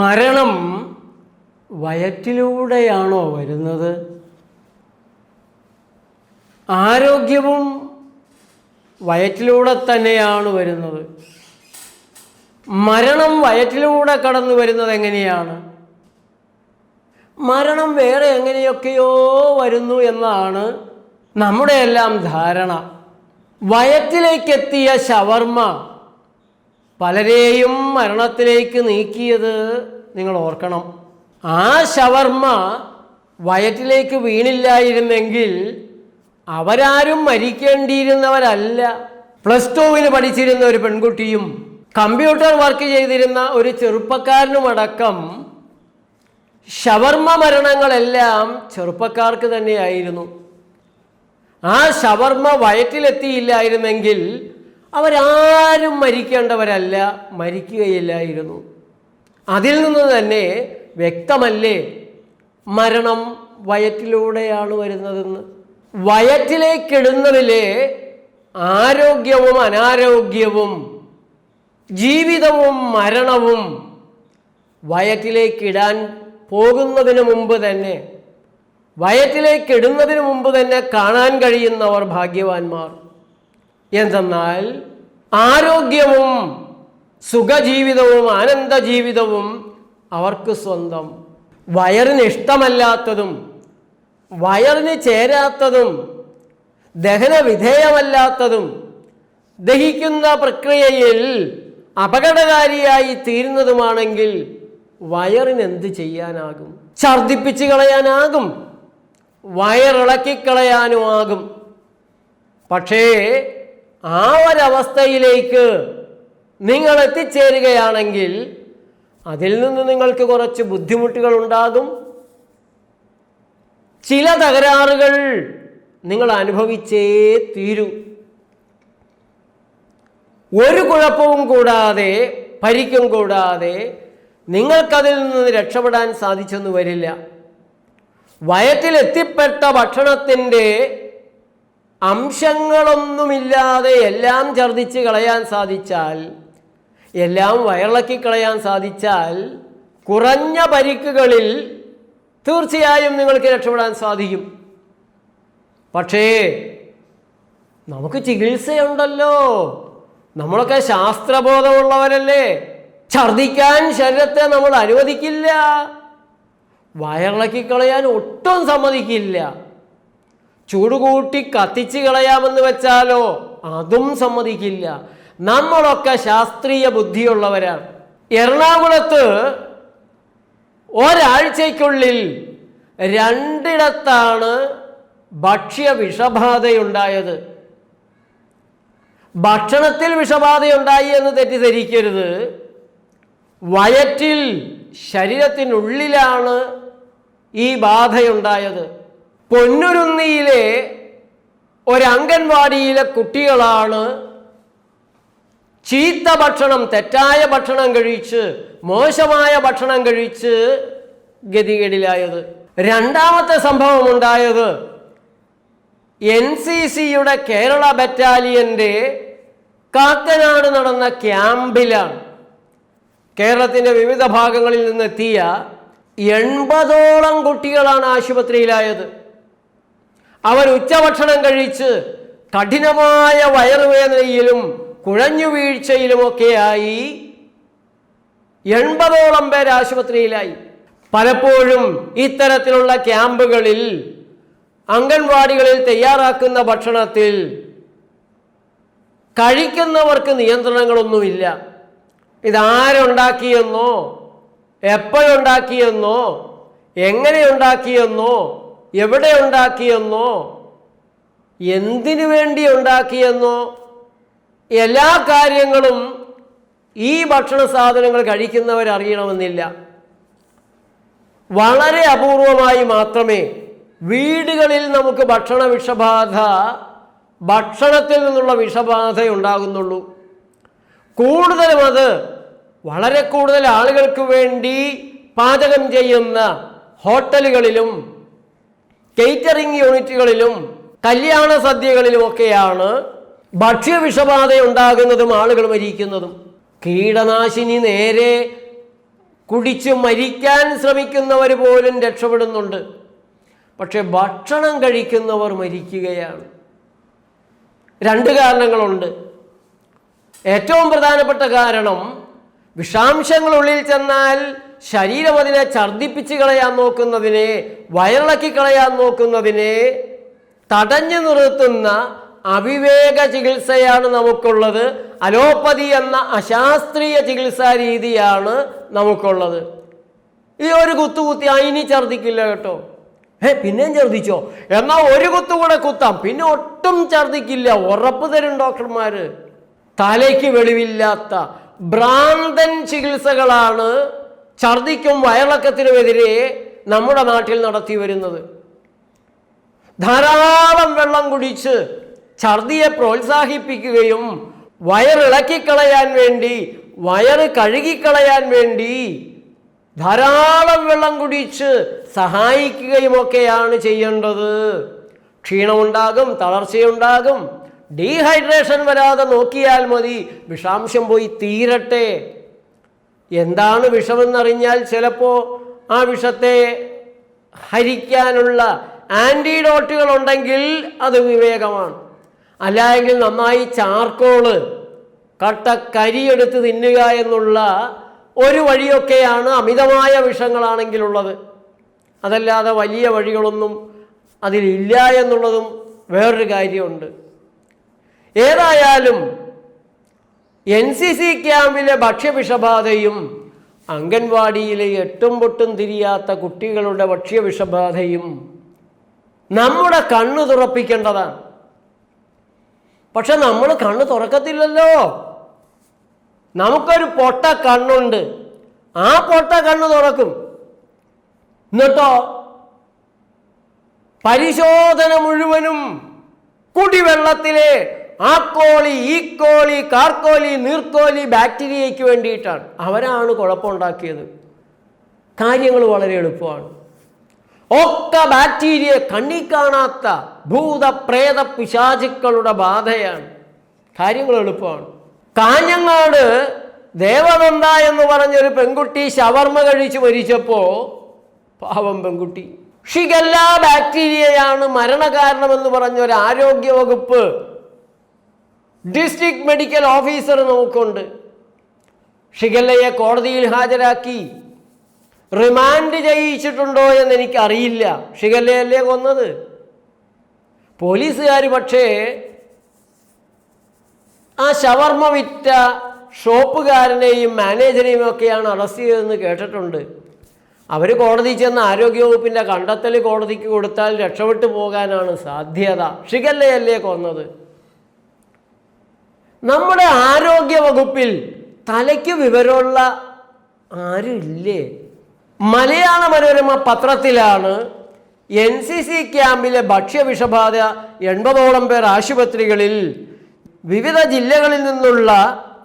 മരണം വയറ്റിലൂടെയാണോ വരുന്നത്? ആരോഗ്യവും വയറ്റിലൂടെ തന്നെയാണ് വരുന്നത്. മരണം വയറ്റിലൂടെ കടന്നു വരുന്നത് എങ്ങനെയാണ്? മരണം വേറെ എങ്ങനെയൊക്കെയോ വരുന്നു എന്നാണ് നമ്മുടെയെല്ലാം ധാരണ. വയറ്റിലേക്കെത്തിയ ഷവർമ്മ പലരെയും മരണത്തിലേക്ക് നീക്കിയത് നിങ്ങൾ ഓർക്കണം. ആ ശവർമ്മ വയറ്റിലേക്ക് വീണില്ലായിരുന്നെങ്കിൽ അവരാരും മരിക്കേണ്ടിയിരുന്നവരല്ല. പ്ലസ് ടുവിന് പഠിച്ചിരുന്ന ഒരു പെൺകുട്ടിയും കമ്പ്യൂട്ടർ വർക്ക് ചെയ്തിരുന്ന ഒരു ചെറുപ്പക്കാരനുമടക്കം ഷവർമ്മ മരണങ്ങളെല്ലാം ചെറുപ്പക്കാർക്ക് തന്നെയായിരുന്നു. ആ ഷവർമ്മ വയറ്റിലെത്തിയില്ലായിരുന്നെങ്കിൽ അവരാരും മരിക്കേണ്ടവരല്ല മരിക്കുകയില്ലായിരുന്നു. അതിൽ നിന്ന് തന്നെ വ്യക്തമല്ലേ? മരണം വയറ്റിലൂടെയാണ് വരുന്നതെന്ന്. വയറ്റിലേക്കിടുന്നതിലെ ആരോഗ്യവും അനാരോഗ്യവും ജീവിതവും മരണവും വയറ്റിലേക്കിടാൻ പോകുന്നതിന് മുമ്പ് തന്നെ വയറ്റിലേക്കിടുന്നതിന് മുമ്പ് തന്നെ കാണാൻ കഴിയുന്നവർ ഭാഗ്യവാന്മാർ. എന്തെന്നാൽ ആരോഗ്യവും സുഖജീവിതവും ആനന്ദ ജീവിതവും അവർക്ക് സ്വന്തം. വയറിന് ഇഷ്ടമല്ലാത്തതും വയറിന് ചേരാത്തതും ദഹന വിധേയമല്ലാത്തതും ദഹിക്കുന്ന പ്രക്രിയയിൽ അപകടകാരിയായി തീരുന്നതുമാണെങ്കിൽ വയറിന് എന്ത് ചെയ്യാനാകും? ഛർദിപ്പിച്ച് കളയാനാകും. വയറിളക്കിക്കളയാനുമാകും. പക്ഷേ ആ ഒരവസ്ഥയിലേക്ക് നിങ്ങൾ എത്തിച്ചേരുകയാണെങ്കിൽ അതിൽ നിന്ന് നിങ്ങൾക്ക് കുറച്ച് ബുദ്ധിമുട്ടുകൾ ഉണ്ടാകും. ചില തകരാറുകൾ നിങ്ങൾ അനുഭവിച്ചേ തീരൂ. ഒരു കുഴപ്പവും കൂടാതെ പരിക്കും കൂടാതെ നിങ്ങൾക്കതിൽ നിന്ന് രക്ഷപ്പെടാൻ സാധിച്ചെന്ന് വരില്ല. വയറ്റിലെത്തിപ്പെട്ട ഭക്ഷണത്തിന്റെ അംശങ്ങളൊന്നുമില്ലാതെ എല്ലാം ഛർദ്ദിച്ച് കളയാൻ സാധിച്ചാൽ എല്ലാം വയറിളക്കി കളയാൻ സാധിച്ചാൽ കുറഞ്ഞ പരിക്കുകളിൽ തീർച്ചയായും നിങ്ങൾക്ക് രക്ഷപ്പെടാൻ സാധിക്കും. പക്ഷേ നമുക്ക് ചികിത്സയുണ്ടല്ലോ. നമ്മളൊക്കെ ശാസ്ത്രബോധമുള്ളവരല്ലേ. ഛർദിക്കാൻ ശരീരത്തെ നമ്മൾ അനുവദിക്കില്ല. വയറിളക്കി കളയാൻ ഒട്ടും സമ്മതിക്കില്ല. ചൂട് കൂട്ടി കത്തിച്ച് കളയാമെന്ന് വെച്ചാലോ? അതും സമ്മതിക്കില്ല. നമ്മളൊക്കെ ശാസ്ത്രീയ ബുദ്ധിയുള്ളവരാണ്. എറണാകുളത്ത് ഒരാഴ്ചയ്ക്കുള്ളിൽ രണ്ടിടത്താണ് ഭക്ഷ്യ വിഷബാധയുണ്ടായത് ഭക്ഷണത്തിൽ വിഷബാധയുണ്ടായി എന്ന് തെറ്റിദ്ധരിക്കരുത്. വയറ്റിൽ ശരീരത്തിനുള്ളിലാണ് ഈ ബാധയുണ്ടായത്. പൊന്നുരുന്നിയിലെ ഒരംഗൻവാടിയിലെ കുട്ടികളാണ് ചീത്ത ഭക്ഷണം തെറ്റായ ഭക്ഷണം കഴിച്ച് മോശമായ ഭക്ഷണം കഴിച്ച് ഗതികേടിലായത്. രണ്ടാമത്തെ സംഭവം ഉണ്ടായത് എൻ സി സിയുടെ കേരള ബറ്റാലിയന്റെ കാക്കനാട് നടന്ന ക്യാമ്പിലാണ്. കേരളത്തിന്റെ വിവിധ ഭാഗങ്ങളിൽ നിന്നെത്തിയ എൺപതോളം കുട്ടികളാണ് ആശുപത്രിയിലായത്. അവർ ഉച്ചഭക്ഷണം കഴിച്ച് കഠിനമായ വയറുവേദനയിലും കുഴഞ്ഞു വീഴ്ചയിലുമൊക്കെയായി എൺപതോളം പേര് ആശുപത്രിയിലായി. പലപ്പോഴും ഇത്തരത്തിലുള്ള ക്യാമ്പുകളിൽ അംഗൻവാടികളിൽ തയ്യാറാക്കുന്ന ഭക്ഷണത്തിൽ കഴിക്കുന്നവർക്ക് നിയന്ത്രണങ്ങളൊന്നുമില്ല. ഇതാരുണ്ടാക്കിയെന്നോ എപ്പോഴുണ്ടാക്കിയെന്നോ എങ്ങനെ ഉണ്ടാക്കിയെന്നോ എവിടെ ഉണ്ടാക്കിയെന്നോ? എന്തിനു വേണ്ടി ഉണ്ടാക്കിയെന്നോ? എല്ലാ കാര്യങ്ങളും ഈ ഭക്ഷണ സാധനങ്ങൾ കഴിക്കുന്നവരറിയണമെന്നില്ല. വളരെ അപൂർവമായി മാത്രമേ വീടുകളിൽ നമുക്ക് ഭക്ഷണ വിഷബാധ ഭക്ഷണത്തിൽ നിന്നുള്ള വിഷബാധ ഉണ്ടാകുന്നുള്ളൂ. കൂടുതലും അത് വളരെ കൂടുതൽ ആളുകൾക്ക് വേണ്ടി പാചകം ചെയ്യുന്ന ഹോട്ടലുകളിലും കേറ്ററിംഗ് യൂണിറ്റുകളിലും കല്യാണ സദ്യകളിലുമൊക്കെയാണ് ഭക്ഷ്യവിഷബാധ ഉണ്ടാകുന്നതും ആളുകൾ മരിക്കുന്നതും. കീടനാശിനി നേരെ കുടിച്ച് മരിക്കാൻ ശ്രമിക്കുന്നവർ പോലും രക്ഷപ്പെടുന്നുണ്ട്. പക്ഷെ ഭക്ഷണം കഴിക്കുന്നവർ മരിക്കുകയാണ്. രണ്ട് കാരണങ്ങളുണ്ട്. ഏറ്റവും പ്രധാനപ്പെട്ട കാരണം വിഷാംശങ്ങളുള്ളിൽ ചെന്നാൽ ശരീരം അതിനെ ഛർദ്ദിപ്പിച്ച് കളയാൻ നോക്കുന്നതിനെ വയറിളക്കി കളയാൻ നോക്കുന്നതിനെ തടഞ്ഞു നിർത്തുന്ന അവിവേക ചികിത്സയാണ് നമുക്കുള്ളത്. അലോപ്പതി എന്ന അശാസ്ത്രീയ ചികിത്സാ രീതിയാണ് നമുക്കുള്ളത്. ഈ ഒരു കുത്തുകുത്തി ആ ഇനി ഛർദ്ദിക്കില്ല കേട്ടോ. ഏ പിന്നെയും ഛർദ്ദിച്ചോ? എന്നാൽ ഒരു കുത്തു കൂടെ കുത്താം. പിന്നെ ഒട്ടും ഛർദ്ദിക്കില്ല. ഉറപ്പ് തരും ഡോക്ടർമാർ തലയ്ക്ക് വെളിവില്ലാത്ത ഭ്രാന്തൻ ചികിത്സകളാണ് ഛർദിക്കും വയറിളക്കത്തിനുമെതിരെ നമ്മുടെ നാട്ടിൽ നടത്തി വരുന്നത്. ധാരാളം വെള്ളം കുടിച്ച് ഛർദിയെ പ്രോത്സാഹിപ്പിക്കുകയും വയറിളക്കിക്കളയാൻ വേണ്ടി വയറ് കഴുകിക്കളയാൻ വേണ്ടി ധാരാളം വെള്ളം കുടിച്ച് സഹായിക്കുകയുമൊക്കെയാണ് ചെയ്യേണ്ടത്. ക്ഷീണമുണ്ടാകും തളർച്ചയുണ്ടാകും ഡീഹൈഡ്രേഷൻ വരാതെ നോക്കിയാൽ മതി വിഷാംശം പോയി തീരട്ടെ. എന്താണ് വിഷമെന്നറിഞ്ഞാൽ ചിലപ്പോൾ ആ വിഷത്തെ ഹരിക്കാനുള്ള ആന്റിഡോട്ടുകൾ ഉണ്ടെങ്കിൽ അത് വിവേകമാണ്. അല്ലായെങ്കിൽ നന്നായി ചാർക്കോൾ കട്ട കരിയെടുത്ത് തിന്നുക എന്നുള്ള ഒരു വഴിയൊക്കെയാണ് അമിതമായ വിഷങ്ങളാണെങ്കിലുള്ളത് അതല്ലാതെ വലിയ വഴികളൊന്നും അതിലില്ല എന്നുള്ളതും വേറൊരു കാര്യമുണ്ട്. ഏതായാലും എൻ സി സി ക്യാമ്പിലെ ഭക്ഷ്യവിഷബാധയും അംഗൻവാടിയിലെ എട്ടും പൊട്ടും തിരിയാത്ത കുട്ടികളുടെ ഭക്ഷ്യവിഷബാധയും നമ്മുടെ കണ്ണു തുറപ്പിക്കേണ്ടതാണ്. പക്ഷെ നമ്മൾ കണ്ണ് തുറക്കത്തില്ലല്ലോ. നമുക്കൊരു പൊട്ട കണ്ണുണ്ട്. ആ പൊട്ട കണ്ണ് തുറക്കും. എന്നിട്ടോ പരിശോധന മുഴുവനും കുടിവെള്ളത്തിലെ ആ കോളി ഈ കോളി കാർക്കോലി നീർക്കോലി ബാക്ടീരിയയ്ക്ക് വേണ്ടിയിട്ടാണ്. അവരാണ് കുഴപ്പമുണ്ടാക്കിയത്. കാര്യങ്ങൾ വളരെ എളുപ്പമാണ്. ഒക്കെ ബാക്ടീരിയ കണ്ണി കാണാത്ത ഭൂത പ്രേത പിശാചുക്കളുടെ ബാധയാണ്. കാര്യങ്ങൾ എളുപ്പമാണ്. കാഞ്ഞങ്ങാട് ദേവനന്ദ എന്ന് പറഞ്ഞൊരു പെൺകുട്ടി ഷവർമ്മ കഴിച്ച് മരിച്ചപ്പോൾ പാവം പെൺകുട്ടി. ഷിഗല്ല ബാക്ടീരിയയാണ് മരണകാരണമെന്ന് പറഞ്ഞൊരു ആരോഗ്യ വകുപ്പ് ഡിസ്ട്രിക്ട് മെഡിക്കൽ ഓഫീസർ നമുക്കുണ്ട് ഷിഗല്ലയെ കോടതിയിൽ ഹാജരാക്കി. റിമാൻഡ് ചെയ്യിച്ചിട്ടുണ്ടോ എന്ന് എനിക്കറിയില്ല. ഷിഗല്ലയല്ലേ കൊന്നത്? പോലീസുകാർ പക്ഷേ ആ ഷവർമ്മ വിറ്റ ഷോപ്പുകാരനെയും മാനേജരെയും ഒക്കെയാണ് അറസ്റ്റ് ചെയ്തതെന്ന് കേട്ടിട്ടുണ്ട്. അവർ കോടതി ചെന്ന ആരോഗ്യവകുപ്പിന്റെ കണ്ടെത്തൽ കോടതിക്ക് കൊടുത്താൽ രക്ഷപ്പെട്ടു പോകാനാണ് സാധ്യത. ഷിഗല്ലയല്ലേ കൊന്നത്? നമ്മുടെ ആരോഗ്യ വകുപ്പിൽ തലയ്ക്ക് വിവരമുള്ള ആരും ഇല്ലേ മലയാള മനോരമ പത്രത്തിലാണ് എൻ സി സി ക്യാമ്പിലെ ഭക്ഷ്യവിഷബാധ എൺപതോളം പേർ ആശുപത്രികളിൽ വിവിധ ജില്ലകളിൽ നിന്നുള്ള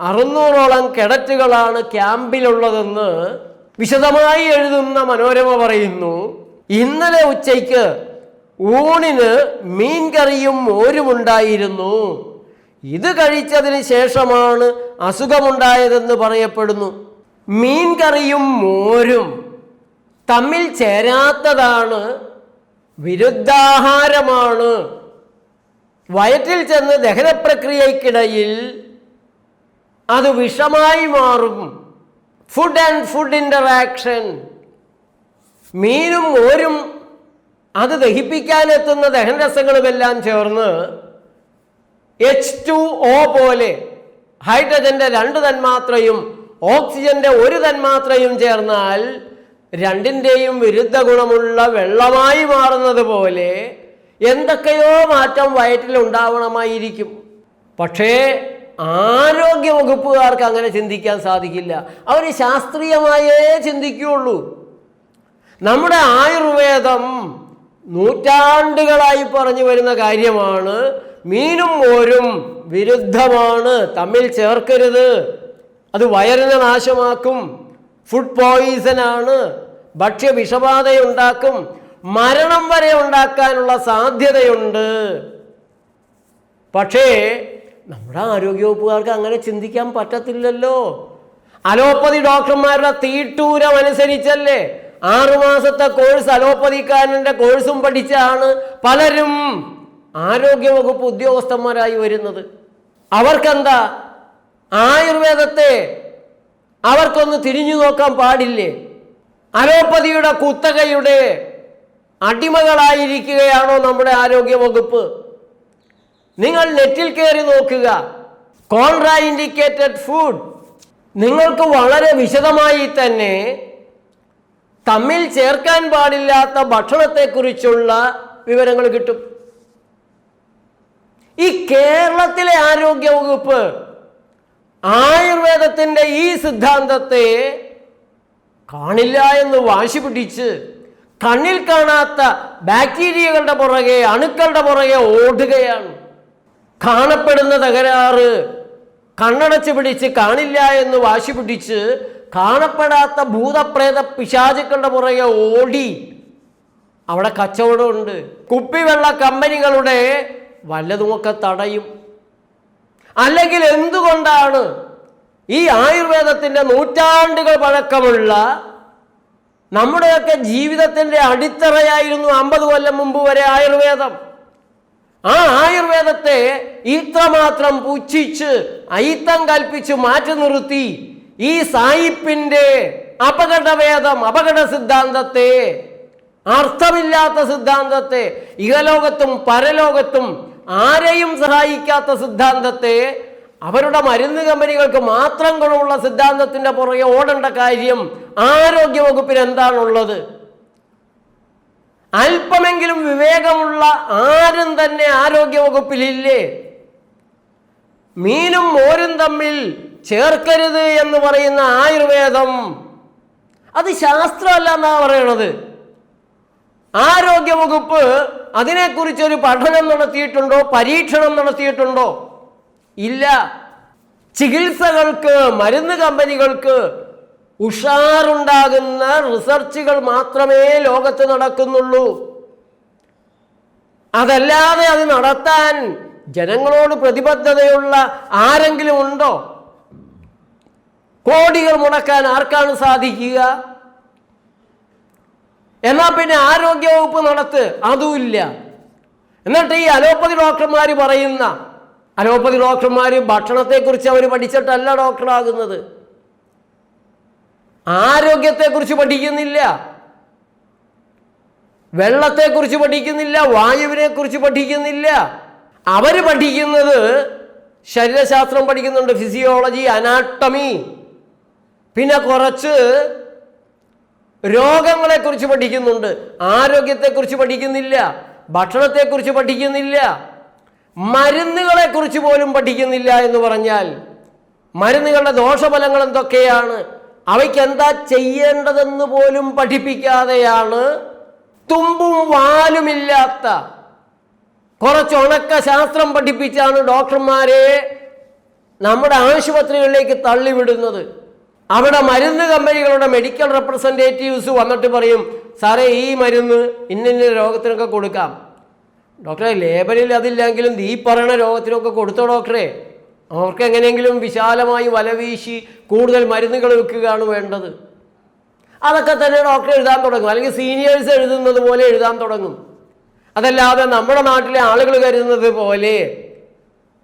അറുന്നൂറോളം കിടറ്റുകളാണ് ക്യാമ്പിലുള്ളതെന്ന് വിശദമായി എഴുതുന്ന മനോരമ പറയുന്നു. ഇന്നലെ ഉച്ചയ്ക്ക് ഊണിന് മീൻകറിയും മോരുമുണ്ടായിരുന്നു. ഇത് കഴിച്ചതിന് ശേഷമാണ് അസുഖമുണ്ടായതെന്ന് പറയപ്പെടുന്നു. മീൻകറിയും മോരും തമ്മിൽ ചേരാത്തതാണ് വിരുദ്ധാഹാരമാണ്. വയറ്റിൽ ചെന്ന് ദഹനപ്രക്രിയക്കിടയിൽ അത് വിഷമായി മാറും. ഫുഡ് ആൻഡ് ഫുഡ് ഇന്ററാക്ഷൻ മീനും മോരും അത് ദഹിപ്പിക്കാനെത്തുന്ന ദഹനരസങ്ങളുമെല്ലാം ചേർന്ന് എച്ച് ടു ഒ പോലെ ഹൈഡ്രജന്റെ രണ്ട് തന്മാത്രയും ഓക്സിജന്റെ ഒരു തന്മാത്രയും ചേർന്നാൽ രണ്ടിന്റെയും വിരുദ്ധ ഗുണമുള്ള വെള്ളമായി മാറുന്നത് പോലെ എന്തൊക്കെയോ മാറ്റം വയറ്റിൽ ഉണ്ടാവണമായിരിക്കും. പക്ഷേ ആരോഗ്യ വകുപ്പുകാർക്ക് അങ്ങനെ ചിന്തിക്കാൻ സാധിക്കില്ല. അവർ ശാസ്ത്രീയമായേ ചിന്തിക്കുകയുള്ളൂ. നമ്മുടെ ആയുർവേദം നൂറ്റാണ്ടുകളായി പറഞ്ഞു വരുന്ന കാര്യമാണ്. മീനും ഓരും വിരുദ്ധമാണ്. തമ്മിൽ ചേർക്കരുത്. അത് വയറിനെ നാശമാക്കും. ഫുഡ് പോയിസൺ ആണ്. ഭക്ഷ്യ വിഷബാധയുണ്ടാക്കും മരണം വരെ ഉണ്ടാക്കാനുള്ള സാധ്യതയുണ്ട്. പക്ഷേ നമ്മുടെ ആരോഗ്യവകുപ്പുകാർക്ക് അങ്ങനെ ചിന്തിക്കാൻ പറ്റത്തില്ലല്ലോ. അലോപ്പതി ഡോക്ടർമാരുടെ തീട്ടൂരം അനുസരിച്ചല്ലേ ആറുമാസത്തെ കോഴ്സ് അലോപ്പതിക്കാരന്റെ കോഴ്സും പഠിച്ചാണ് പലരും ആരോഗ്യവകുപ്പ് ഉദ്യോഗസ്ഥന്മാരായി വരുന്നത്. അവർക്കെന്താ? ആയുർവേദത്തെ അവർക്കൊന്ന് തിരിഞ്ഞു നോക്കാൻ പാടില്ലേ? അലോപ്പതിയുടെ കുത്തകയുടെ അടിമകളായിരിക്കുകയാണോ നമ്മുടെ ആരോഗ്യ വകുപ്പ് നിങ്ങൾ നെറ്റിൽ കയറി നോക്കുക. Contraindicated food. നിങ്ങൾക്ക് വളരെ വിശദമായി തന്നെ തമ്മിൽ ചേർക്കാൻ പാടില്ലാത്ത ഭക്ഷണത്തെക്കുറിച്ചുള്ള വിവരങ്ങൾ കിട്ടും. ഈ കേരളത്തിലെ ആരോഗ്യ വകുപ്പ് ആയുർവേദത്തിന്റെ ഈ സിദ്ധാന്തത്തെ കാണില്ല എന്ന് വാശി പിടിച്ച് കണ്ണിൽ കാണാത്ത ബാക്ടീരിയകളുടെ പുറകെ അണുക്കളുടെ പുറകെ ഓടുകയാണ്. കാണപ്പെടുന്ന തകരാറ് കണ്ണടച്ച് പിടിച്ച് കാണില്ല എന്ന് വാശി പിടിച്ച് കാണപ്പെടാത്ത ഭൂതപ്രേത പിശാചുക്കളുടെ പുറകെ ഓടി. അവിടെ കച്ചവടമുണ്ട്. കുപ്പിവെള്ള കമ്പനികളുടെ വല്ലതുമൊക്കെ തടയും. അല്ലെങ്കിൽ എന്തുകൊണ്ടാണ് ഈ ആയുർവേദത്തിന്റെ നൂറ്റാണ്ടുകൾ പഴക്കമുള്ള നമ്മുടെയൊക്കെ ജീവിതത്തിന്റെ അടിത്തറയായിരുന്നു അമ്പത് കൊല്ലം മുമ്പ് വരെ ആയുർവേദം. ആ ആയുർവേദത്തെ ഇത്രമാത്രം പുച്ഛിച്ച് അയിത്തം കൽപ്പിച്ച് മാറ്റി നിർത്തി ഈ സായിപ്പിന്റെ അപകടവേദം അപകട സിദ്ധാന്തത്തെ അർത്ഥമില്ലാത്ത സിദ്ധാന്തത്തെ ഇഹലോകത്തും പരലോകത്തും ആരെയും സഹായിക്കാത്ത സിദ്ധാന്തത്തെ അവരുടെ മരുന്ന് കമ്പനികൾക്ക് മാത്രം ഗുണമുള്ള സിദ്ധാന്തത്തിന്റെ പുറകെ ഓടേണ്ട കാര്യം ആരോഗ്യ വകുപ്പിന് എന്താണുള്ളത്? അല്പമെങ്കിലും വിവേകമുള്ള ആരും തന്നെ ആരോഗ്യ വകുപ്പിലില്ലേ? മീനും മോരും തമ്മിൽ ചേർക്കരുത് എന്ന് പറയുന്ന ആയുർവേദം അത് ശാസ്ത്രമല്ല എന്നാണ് പറയണത്. ആരോഗ്യ വകുപ്പ് അതിനെക്കുറിച്ചൊരു പഠനം നടത്തിയിട്ടുണ്ടോ? പരീക്ഷണം നടത്തിയിട്ടുണ്ടോ? ഇല്ല. ചികിത്സകൾക്ക് മരുന്ന് കമ്പനികൾക്ക് ഉഷാറുണ്ടാകുന്ന റിസർച്ചുകൾ മാത്രമേ ലോകത്ത് നടക്കുന്നുള്ളൂ. അതല്ലാതെ അത് നടത്താൻ ജനങ്ങളോട് പ്രതിബദ്ധതയുള്ള ആരെങ്കിലും ഉണ്ടോ? കോടികൾ മുടക്കാൻ ആർക്കാണ് സാധിക്കുക? എന്നാ പിന്നെ ആരോഗ്യവകുപ്പ് നടത്ത്? അതുമില്ല. എന്നിട്ട് ഈ അലോപ്പതി ഡോക്ടർമാർ പറയുന്ന അലോപ്പതി ഡോക്ടർമാർ ഭക്ഷണത്തെക്കുറിച്ച് അവർ പഠിച്ചിട്ടല്ല ഡോക്ടറാകുന്നത്. ആരോഗ്യത്തെക്കുറിച്ച് പഠിക്കുന്നില്ല. വെള്ളത്തെക്കുറിച്ച് പഠിക്കുന്നില്ല. വായുവിനെ കുറിച്ച് പഠിക്കുന്നില്ല. അവർ പഠിക്കുന്നത് ശരീരശാസ്ത്രം പഠിക്കുന്നുണ്ട്. ഫിസിയോളജി അനാട്ടമി പിന്നെ കുറച്ച് രോഗങ്ങളെക്കുറിച്ച് പഠിക്കുന്നുണ്ട്. ആരോഗ്യത്തെക്കുറിച്ച് പഠിക്കുന്നില്ല. ഭക്ഷണത്തെക്കുറിച്ച് പഠിക്കുന്നില്ല. മരുന്നുകളെക്കുറിച്ച് പോലും പഠിക്കുന്നില്ല എന്ന് പറഞ്ഞാൽ മരുന്നുകളുടെ ദോഷഫലങ്ങൾ എന്തൊക്കെയാണ്? അവയ്ക്ക് എന്താ ചെയ്യേണ്ടതെന്ന് പോലും പഠിപ്പിക്കാതെയാണ് തുമ്പും വാലുമില്ലാത്ത കുറച്ച് ഉണക്ക ശാസ്ത്രം പഠിപ്പിച്ചാണ് ഡോക്ടർമാരെ നമ്മുടെ ആശുപത്രികളിലേക്ക് തള്ളിവിടുന്നത്. അവിടെ മരുന്ന് കമ്പനികളുടെ മെഡിക്കൽ റെപ്രസെന്റേറ്റീവ്സ് വന്നിട്ട് പറയും സാറേ ഈ മരുന്ന് ഇന്ന രോഗത്തിനൊക്കെ കൊടുക്കാം. ഡോക്ടറെ ലേബലിൽ അതില്ലെങ്കിലും ഈ പറയണ രോഗത്തിനൊക്കെ കൊടുത്തോ ഡോക്ടറെ. അവർക്ക് എങ്ങനെയെങ്കിലും വിശാലമായി വലവീശി കൂടുതൽ മരുന്നുകൾ വിൽക്കുകയാണ് വേണ്ടത്. അതൊക്കെ തന്നെ ഡോക്ടർ എഴുതാൻ തുടങ്ങും. അല്ലെങ്കിൽ സീനിയേഴ്സ് എഴുതുന്നത് പോലെ എഴുതാൻ തുടങ്ങും. അതല്ലാതെ നമ്മുടെ നാട്ടിലെ ആളുകൾ കരുതുന്നത് പോലെ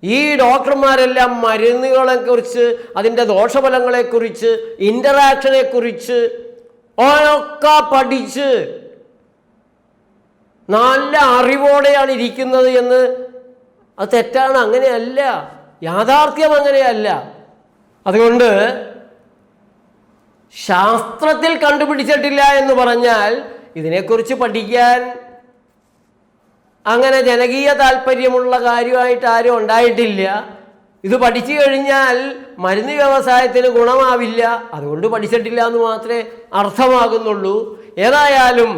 ഈ ഡോക്ടർമാരെല്ലാം മരുന്നുകളെ കുറിച്ച് അതിന്റെ ദോഷഫലങ്ങളെക്കുറിച്ച് ഇന്ററാക്ഷനെ കുറിച്ച് ഒക്കെ പഠിച്ച് നല്ല അറിവോടെയാണ് ഇരിക്കുന്നത് എന്ന് അത് തെറ്റാണ്. അങ്ങനെയല്ല. യാഥാർത്ഥ്യം അങ്ങനെയല്ല. അതുകൊണ്ട് ശാസ്ത്രത്തിൽ കണ്ടുപിടിച്ചിട്ടില്ല എന്ന് പറഞ്ഞാൽ ഇതിനെക്കുറിച്ച് പഠിക്കാൻ അങ്ങനെ ജനകീയ താല്പര്യമുള്ള കാര്യമായിട്ട് ആരും ഉണ്ടായിട്ടില്ല. ഇത് പഠിച്ചു കഴിഞ്ഞാൽ മരുന്ന് വ്യവസായത്തിന് ഗുണമാവില്ല. അതുകൊണ്ട് പഠിച്ചിട്ടില്ല എന്ന് മാത്രമേ അർത്ഥമാകുന്നുള്ളൂ. ഏതായാലും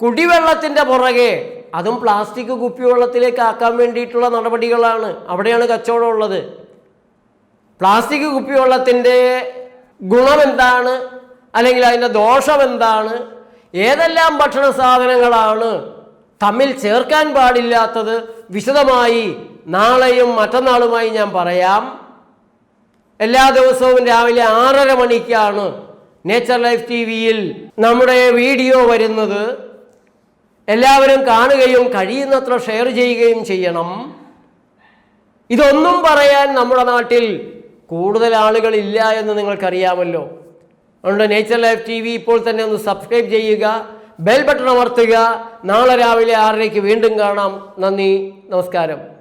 കുടിവെള്ളത്തിന്റെ പുറകെ അതും പ്ലാസ്റ്റിക് കുപ്പിവെള്ളത്തിലേക്ക് ആക്കാൻ വേണ്ടിയിട്ടുള്ള നടപടികളാണ് അവിടെയാണ് കച്ചവടം ഉള്ളത്. പ്ലാസ്റ്റിക് കുപ്പിവെള്ളത്തിന്റെ ഗുണം എന്താണ് അല്ലെങ്കിൽ അതിന്റെ ദോഷം എന്താണ് ഏതെല്ലാം ഭക്ഷണ സാധനങ്ങളാണ് തമ്മിൽ ചേർക്കാൻ പാടില്ലാത്തത് വിശദമായി നാളെയും മറ്റന്നാളുമായി ഞാൻ പറയാം. എല്ലാ ദിവസവും രാവിലെ ആറര മണിക്കാണ് നേച്ചർ ലൈഫ് ടി വിയിൽ നമ്മുടെ വീഡിയോ വരുന്നത്. എല്ലാവരും കാണുകയും കഴിയുന്നത്ര ഷെയർ ചെയ്യുകയും ചെയ്യണം. ഇതൊന്നും പറയാൻ നമ്മുടെ നാട്ടിൽ കൂടുതൽ ആളുകളില്ല എന്ന് നിങ്ങൾക്കറിയാമല്ലോ. അതുകൊണ്ട് നേച്ചർ ലൈഫ് ടി വി ഇപ്പോൾ തന്നെ ഒന്ന് സബ്സ്ക്രൈബ് ചെയ്യുക. ബെൽ ബട്ടൺ അമർത്തുക. നാളെ രാവിലെ ആറരയ്ക്ക് വീണ്ടും കാണാം. നന്ദി നമസ്കാരം.